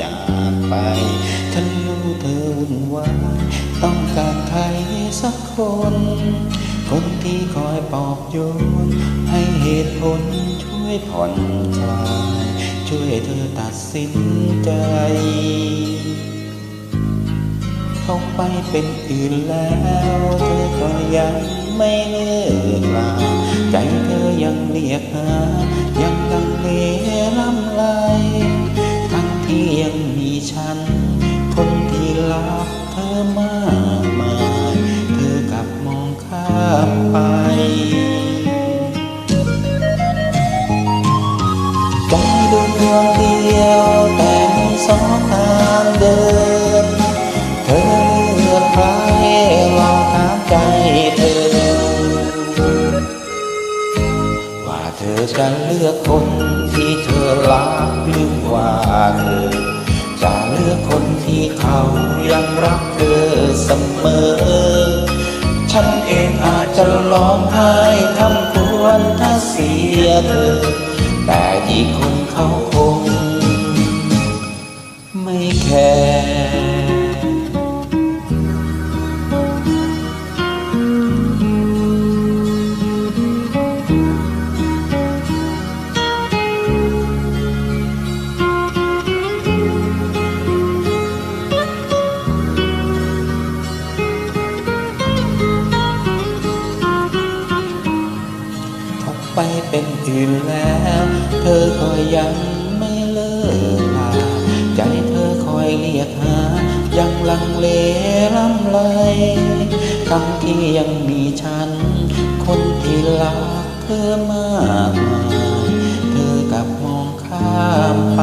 จากไปฉันรู้เธอวุ่นวายต้องการใครสักคน คนที่คอยปลอบโยน ให้เหตุผลช่วยผ่อนคลาย ช่วยเธอตัดสินใจเขาไปเป็นอื่นแล้ว เธอก็ยังไม่เลิกลาใจเธอยังเรียกหา เธอจะเลือกคนที่เธอรักหรือว่าเธอจะเลือกคนที่เขายังรักเธอเสมอ ฉันเองอาจจะร้องไห้ทำควรถ้าเสียเธอ แต่อีกคนเขาคง ไม่แคร์ ไปเป็นอื่นแล้ว เธอก็ยังไม่เลิกลาใจเธอคอยเรียกหา ยังลังเลลำไรทั้งที่ยังมีฉัน คนที่รักเธอมากมายเธอกลับมองข้ามไป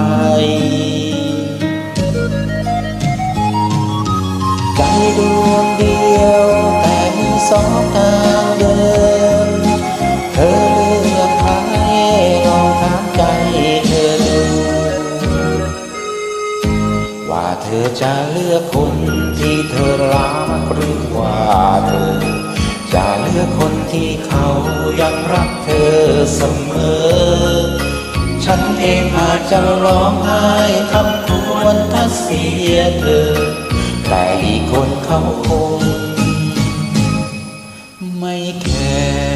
ใจดวงเดียวแต่มีสองทางเดิน ว่าเธอจะเลือกคนที่เธอรักหรือว่าเธอ จะเลือกคนที่เขายังรักเธอเสมอ ฉันเองอาจจะร้องไห้ทำทวนถ้าเสียเธอ แต่อีกคนเขาคงไม่แคร์